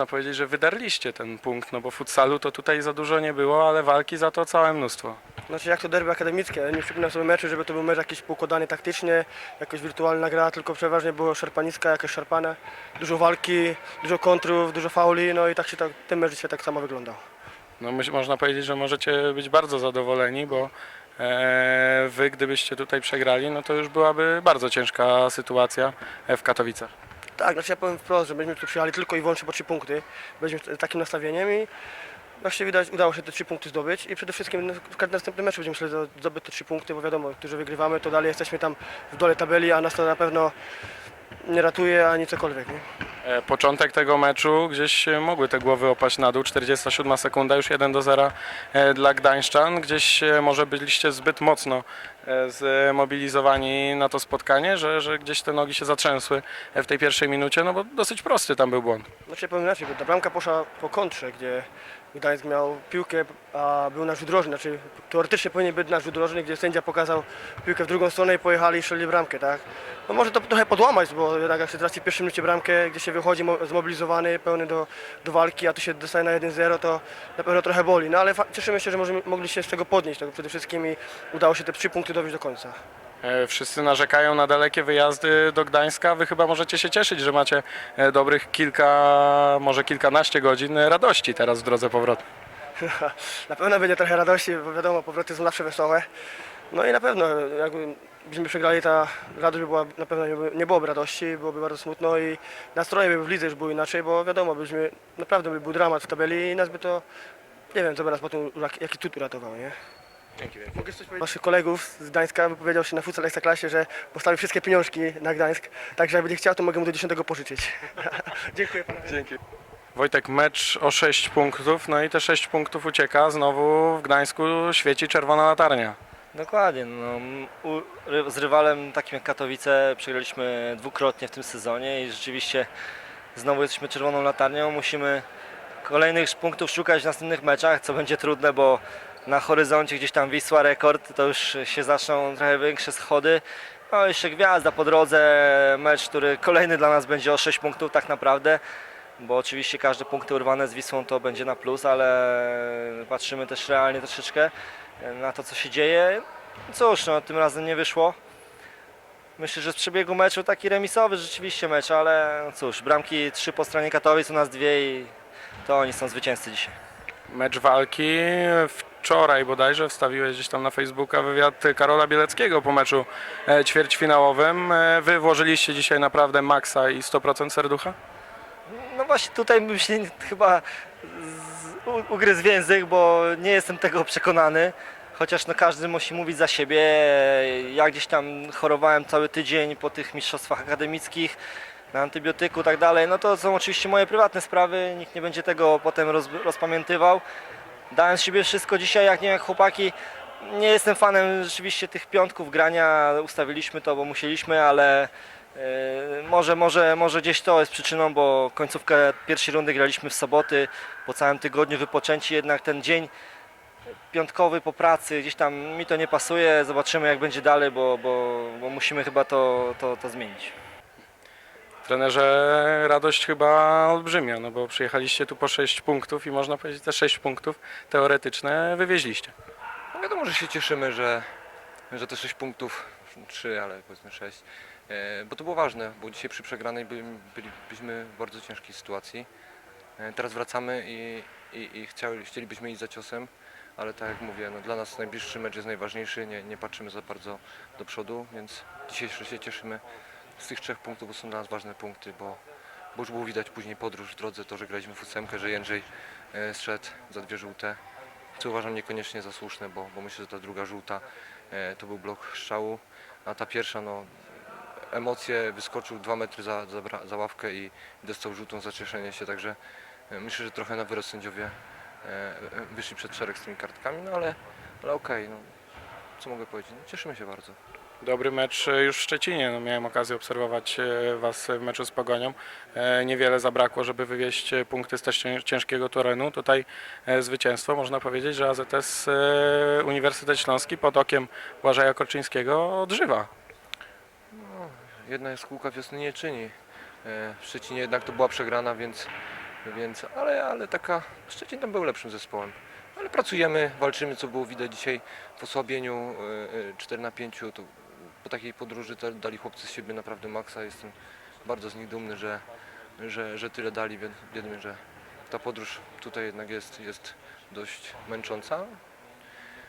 Można powiedzieć, że wydarliście ten punkt, no bo futsalu to tutaj za dużo nie było, ale walki za to całe mnóstwo. Znaczy jak to derby akademickie, nie przypominam sobie meczu, żeby to był mecz jakiś poukładany taktycznie, jakaś wirtualna gra, tylko przeważnie było szarpaniska, jakieś szarpane, dużo walki, dużo kontrów, dużo fauli, no i tak się tak, ten mecz dzisiaj tak samo wyglądał. No myśl, można powiedzieć, że możecie być bardzo zadowoleni, bo e, wy gdybyście tutaj przegrali, no to już byłaby bardzo ciężka sytuacja w Katowicach. Tak, znaczy ja powiem wprost, że myśmy tu przyjechali tylko i wyłącznie po trzy punkty, byliśmy takim nastawieniem i właśnie widać udało się te trzy punkty zdobyć i przede wszystkim w każdym następnym meczu będziemy zdo- zdobyć te trzy punkty, bo wiadomo, którzy wygrywamy, to dalej jesteśmy tam w dole tabeli, a nas to na pewno nie ratuje ani cokolwiek. Nie? E, Początek tego meczu gdzieś mogły te głowy opaść na dół. 47 sekunda, już 1 do 0 e, dla Gdańszczan. Gdzieś e, może byliście zbyt mocno zmobilizowani na to spotkanie, że, że gdzieś te nogi się zatrzęsły w tej pierwszej minucie, no bo dosyć prosty tam był błąd. Znaczy powiem inaczej, bo ta bramka poszła po kontrze, gdzie Gdańsk miał piłkę, a był nasz rzut rożny, znaczy teoretycznie powinien być nasz rzut rożny, gdzie sędzia pokazał piłkę w drugą stronę i pojechali i strzelili bramkę, tak? No może to trochę podłamać, bo jednak jak się traci w pierwszym minucie bramkę, gdzie się wychodzi mo- zmobilizowany, pełny do, do walki, a tu się dostaje na 1-0, to na pewno trochę boli. No ale cieszymy się, że możemy, mogli się z tego podnieść, tego przede wszystkim i udało się te trzy punkty dowieść do końca. E, Wszyscy narzekają na dalekie wyjazdy do Gdańska. Wy chyba możecie się cieszyć, że macie e, dobrych kilka, może kilkanaście godzin radości teraz w drodze powrotnej. na pewno będzie trochę radości, bo wiadomo, powroty są zawsze wesołe. No i na pewno, jakbyśmy przegrali, ta radość by była, na pewno nie, by- nie byłoby radości, byłoby bardzo smutno i nastroje by w lidze już były inaczej, bo wiadomo, byśmy, naprawdę by był dramat w tabeli i nas by to, nie wiem, co by nas potem, jak- jaki cud uratował, nie? Dzięki wielkie. Mogę coś powiedzieć? Waszych kolegów z Gdańska wypowiedział się na futsal Ekstraklasie, że postawił wszystkie pieniążki na Gdańsk, także jak będzie chciał, to mogę mu do 10 pożyczyć. Dziękuję panowie. Dzięki. Wojtek, mecz o 6 punktów, no i te 6 punktów ucieka. Znowu w Gdańsku świeci czerwona latarnia. Dokładnie. No, u, ry- z rywalem takim jak Katowice przegraliśmy dwukrotnie w tym sezonie i rzeczywiście znowu jesteśmy czerwoną latarnią. Musimy kolejnych punktów szukać w następnych meczach, co będzie trudne, bo na horyzoncie gdzieś tam Wisła rekord, to już się zaczną trochę większe schody. No jeszcze gwiazda po drodze, mecz, który kolejny dla nas będzie o 6 punktów tak naprawdę, bo oczywiście każde punkty urwane z Wisłą to będzie na plus, ale patrzymy też realnie troszeczkę na to, co się dzieje. Cóż, no, tym razem nie wyszło. Myślę, że z przebiegu meczu taki remisowy rzeczywiście mecz, ale no cóż, bramki trzy po stronie Katowic, u nas dwie i to oni są zwycięzcy dzisiaj. Mecz walki. Wczoraj bodajże wstawiłeś gdzieś tam na Facebooka wywiad Karola Bieleckiego po meczu e, ćwierćfinałowym. E, Wy włożyliście dzisiaj naprawdę maksa i 100% serducha? No właśnie tutaj bym się chyba ugryzł w język, bo nie jestem tego przekonany. Chociaż no każdy musi mówić za siebie. Ja gdzieś tam chorowałem cały tydzień po tych mistrzostwach akademickich na antybiotyku i tak dalej. No to są oczywiście moje prywatne sprawy, nikt nie będzie tego potem roz, rozpamiętywał. Dałem z siebie wszystko dzisiaj, jak nie jak chłopaki. Nie jestem fanem rzeczywiście tych piątków grania, ustawiliśmy to, bo musieliśmy, ale Yy, Może, może, może gdzieś to jest przyczyną, bo końcówkę pierwszej rundy graliśmy w soboty, po całym tygodniu wypoczęci, jednak ten dzień piątkowy po pracy, gdzieś tam mi to nie pasuje, zobaczymy jak będzie dalej, bo, bo, bo musimy chyba to, to, to zmienić. Trenerze, radość chyba olbrzymia, no bo przyjechaliście tu po 6 punktów i można powiedzieć te 6 punktów teoretyczne wywieźliście. No wiadomo, że się cieszymy, że, że te 6 punktów, 3, ale powiedzmy 6, e, bo to było ważne, bo dzisiaj przy przegranej byli, byliśmy w bardzo ciężkiej sytuacji. E, Teraz wracamy i, i, i chcieli, chcielibyśmy iść za ciosem, ale tak jak mówię, no dla nas najbliższy mecz jest najważniejszy, nie, nie patrzymy za bardzo do przodu, więc dzisiaj się cieszymy z tych trzech punktów, bo są dla nas ważne punkty, bo, bo już było widać później podróż w drodze, to, że graliśmy w ósemkę, że Jędrzej e, zszedł za dwie żółte, co uważam niekoniecznie za słuszne, bo, bo myślę, że ta druga żółta e, to był blok strzału, a ta pierwsza, no emocje, wyskoczył dwa metry za, za, za ławkę i dostał żółtą za cieszenie się, także e, myślę, że trochę na wyrost sędziowie wyszli przed szereg z tymi kartkami, no ale, ale okej, no co mogę powiedzieć, no, cieszymy się bardzo. Dobry mecz e, już w Szczecinie. No, miałem okazję obserwować e, Was w meczu z Pogonią. E, Niewiele zabrakło, żeby wywieźć punkty z też cię- ciężkiego terenu. Tutaj zwycięstwo. Można powiedzieć, że AZS Uniwersytet Śląski pod okiem Błażeja Korczyńskiego odżywa. Jedna jaskółka wiosny nie czyni. W Szczecinie jednak to była przegrana, więc Więc, ale, ale taka, Szczecin tam był lepszym zespołem. Ale pracujemy, walczymy, co było widać dzisiaj w osłabieniu e, e, 4 na 5. To po takiej podróży dali chłopcy z siebie naprawdę maksa. Jestem bardzo z nich dumny, że, że, że tyle dali. Wi- Wiemy, że ta podróż tutaj jednak jest, jest dość męcząca.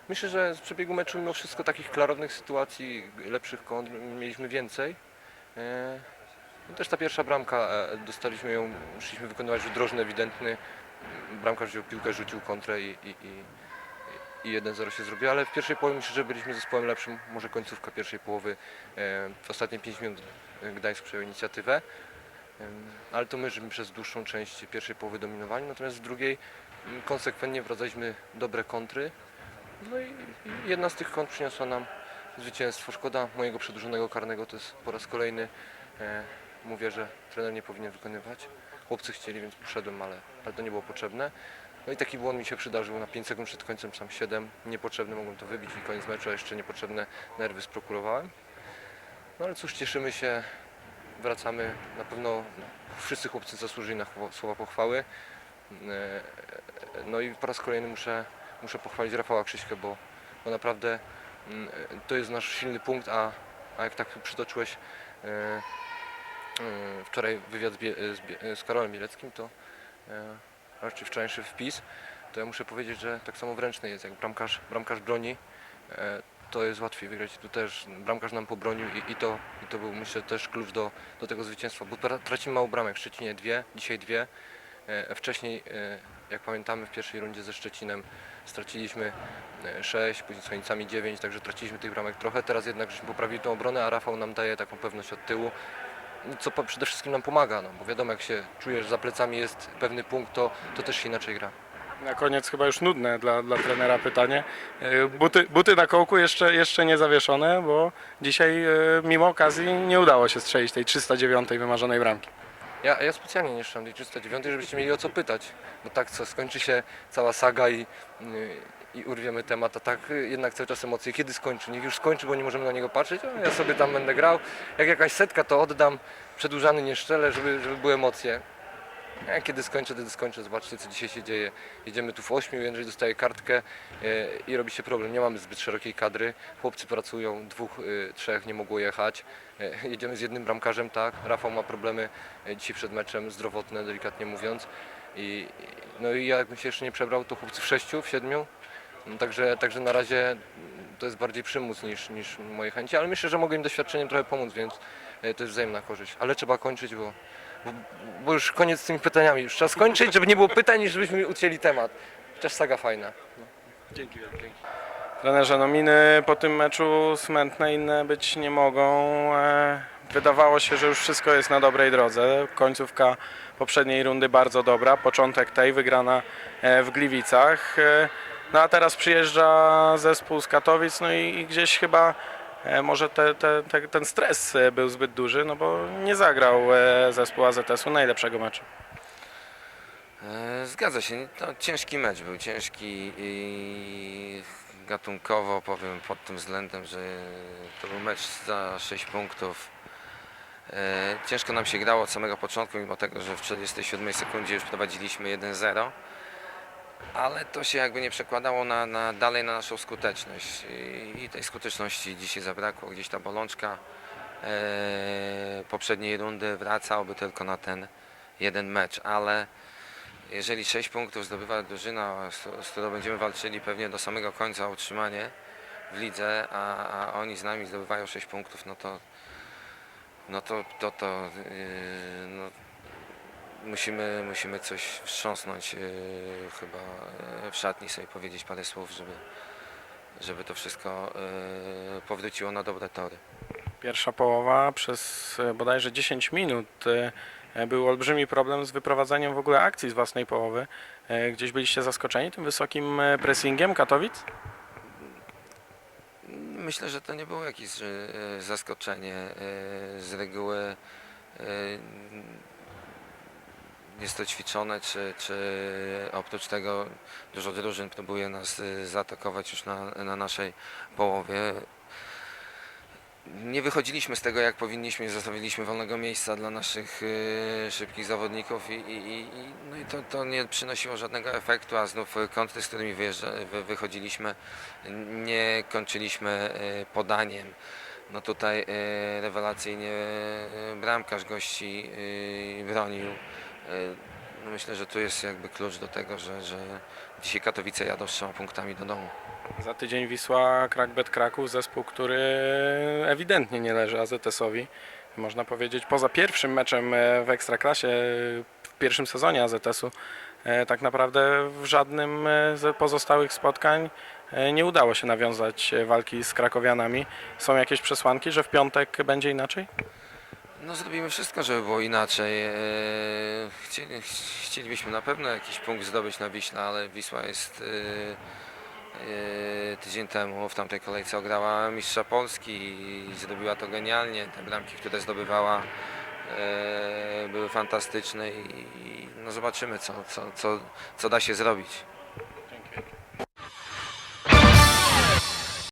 Myślę, że z przebiegu meczu mimo wszystko takich klarownych sytuacji, lepszych kontr mieliśmy więcej. E, no też ta pierwsza bramka, e, dostaliśmy ją, musieliśmy wykonywać rzut drożny ewidentny. Bramkarz wziął piłkę, rzucił kontrę i, i, i, i 1-0 się zrobiło, ale w pierwszej połowie myślę, że byliśmy zespołem lepszym. Może końcówka pierwszej połowy, e, w ostatnie 5 minut e, Gdańsk przejął inicjatywę. Em, Ale to my, żeśmy przez dłuższą część pierwszej połowy dominowali, natomiast w drugiej konsekwentnie wracaliśmy dobre kontry. No i i jedna z tych kont przyniosła nam zwycięstwo. Szkoda mojego przedłużonego karnego, to jest po raz kolejny. E, mówię, że trener nie powinien wykonywać. Chłopcy chcieli, więc poszedłem, ale, ale to nie było potrzebne. No i taki błąd mi się przydarzył na 5 sekund przed końcem, sam 7. Niepotrzebny, mogłem to wybić i koniec meczu, a jeszcze niepotrzebne nerwy sprokurowałem. No ale cóż, cieszymy się, wracamy. Na pewno wszyscy chłopcy zasłużyli na słowa pochwały. E, No i po raz kolejny muszę, muszę pochwalić Rafała Krzyśkę, bo, bo naprawdę mm, to jest nasz silny punkt, a, a jak tak przytoczyłeś e, e, wczoraj wywiad z, z Karolem Bieleckim, to raczej wczorajszy wpis, to ja muszę powiedzieć, że tak samo wręczny jest, jak bramkarz, bramkarz broni, e, to jest łatwiej wygrać. Tu też bramkarz nam pobronił i, i, to, i to był myślę też klucz do, do tego zwycięstwa, bo tra- tracimy mało bramek, w Szczecinie dwie, dzisiaj dwie, E, Wcześniej, e, jak pamiętamy, w pierwszej rundzie ze Szczecinem straciliśmy 6, później z Chojnicami 9, także traciliśmy tych bramek trochę. Teraz jednak żeśmy poprawili tą obronę, a Rafał nam daje taką pewność od tyłu, co przede wszystkim nam pomaga, no, bo wiadomo, jak się czujesz, że za plecami jest pewny punkt, to, to też się inaczej gra. Na koniec chyba już nudne dla, dla trenera pytanie. E, Buty, buty na kołku jeszcze, jeszcze nie zawieszone, bo dzisiaj e, mimo okazji nie udało się strzelić tej 309 wymarzonej bramki. Ja, ja specjalnie nie szłam tej 309, żebyście mieli o co pytać, bo tak co, skończy się cała saga i, yy, i urwiemy temat, a tak jednak cały czas emocje. Kiedy skończy? Niech już skończy, bo nie możemy na niego patrzeć, a ja sobie tam będę grał. Jak jakaś setka, to oddam, przedłużany nie szczelę, żeby, żeby były emocje. A kiedy skończę, wtedy skończę. Zobaczcie, co dzisiaj się dzieje. Jedziemy tu w ośmiu, Jędrzej dostaje kartkę yy, i robi się problem. Nie mamy zbyt szerokiej kadry. Chłopcy pracują, dwóch, yy, trzech nie mogło jechać. Yy, Jedziemy z jednym bramkarzem, tak. Rafał ma problemy e, dzisiaj przed meczem, zdrowotne, delikatnie mówiąc. I- no i ja jakbym się jeszcze nie przebrał, to chłopcy w sześciu, w siedmiu. No, Także, także na razie to jest bardziej przymus niż, niż moje chęci, ale myślę, że mogę im doświadczeniem trochę pomóc, więc e, to jest wzajemna korzyść. Ale trzeba kończyć, bo, bo, bo już koniec z tymi pytaniami. Już trzeba skończyć, żeby nie było pytań, niż żebyśmy ucięli temat. Chociaż saga fajna. Dzięki wielkie. Trenerze, no miny po tym meczu smętne inne być nie mogą. E, Wydawało się, że już wszystko jest na dobrej drodze. Końcówka poprzedniej rundy bardzo dobra, początek tej wygrana e, w Gliwicach. No a teraz przyjeżdża zespół z Katowic, no i i gdzieś chyba e, może te, te, te, ten stres e, był zbyt duży, no bo nie zagrał e, zespół AZS-u najlepszego meczu. Zgadza się. To ciężki mecz był, ciężki i gatunkowo powiem pod tym względem, że to był mecz za 6 punktów. Ciężko nam się grało od samego początku, mimo tego, że w 47 sekundzie już prowadziliśmy 1-0. Ale to się jakby nie przekładało na, na, dalej na naszą skuteczność. I, tej skuteczności dzisiaj zabrakło. Gdzieś ta bolączka e, poprzedniej rundy wraca, oby tylko na ten jeden mecz, ale jeżeli 6 punktów zdobywa drużyna, z, z którą będziemy walczyli pewnie do samego końca o utrzymanie w lidze, a, a oni z nami zdobywają 6 punktów, no to no to, to, to yy, no, musimy, musimy coś wstrząsnąć yy, chyba yy, w szatni sobie powiedzieć parę słów, żeby, żeby to wszystko yy, powróciło na dobre tory. Pierwsza połowa przez e, bodajże 10 minut e, był olbrzymi problem z wyprowadzaniem w ogóle akcji z własnej połowy. E, Gdzieś byliście zaskoczeni tym wysokim e, pressingiem Katowic? Myślę, że to nie było jakieś e, zaskoczenie. E, Z reguły e, jest to ćwiczone, czy, czy oprócz tego dużo drużyn próbuje nas e, zaatakować już na, na naszej połowie. nie wychodziliśmy z tego jak powinniśmy, zostawiliśmy wolnego miejsca dla naszych e, szybkich zawodników i, i, i, no i to, to nie przynosiło żadnego efektu, a znów kąty, z którymi wyjeżdża, wy, wychodziliśmy, nie kończyliśmy e, podaniem. No tutaj rewelacyjnie bramkarz gości bronił. E, no myślę, że tu jest jakby klucz do tego, że, że dzisiaj Katowice jadą z trzema punktami do domu. Za tydzień Wisła Krakbet Kraków, zespół, który ewidentnie nie leży AZS-owi. Można powiedzieć, poza pierwszym meczem e, w Ekstraklasie w pierwszym sezonie AZS-u, e, tak naprawdę w żadnym z pozostałych spotkań nie udało się nawiązać walki z krakowianami. Są jakieś przesłanki, że w piątek będzie inaczej? No zrobimy wszystko, żeby było inaczej. Eee, Chcieli, chcielibyśmy na pewno jakiś punkt zdobyć na Wiśle, ale Wisła jest eee, eee, tydzień temu w tamtej kolejce ograła mistrza Polski i zrobiła to genialnie. Te bramki, które zdobywała były fantastyczne i no zobaczymy co, co, co, co da się zrobić.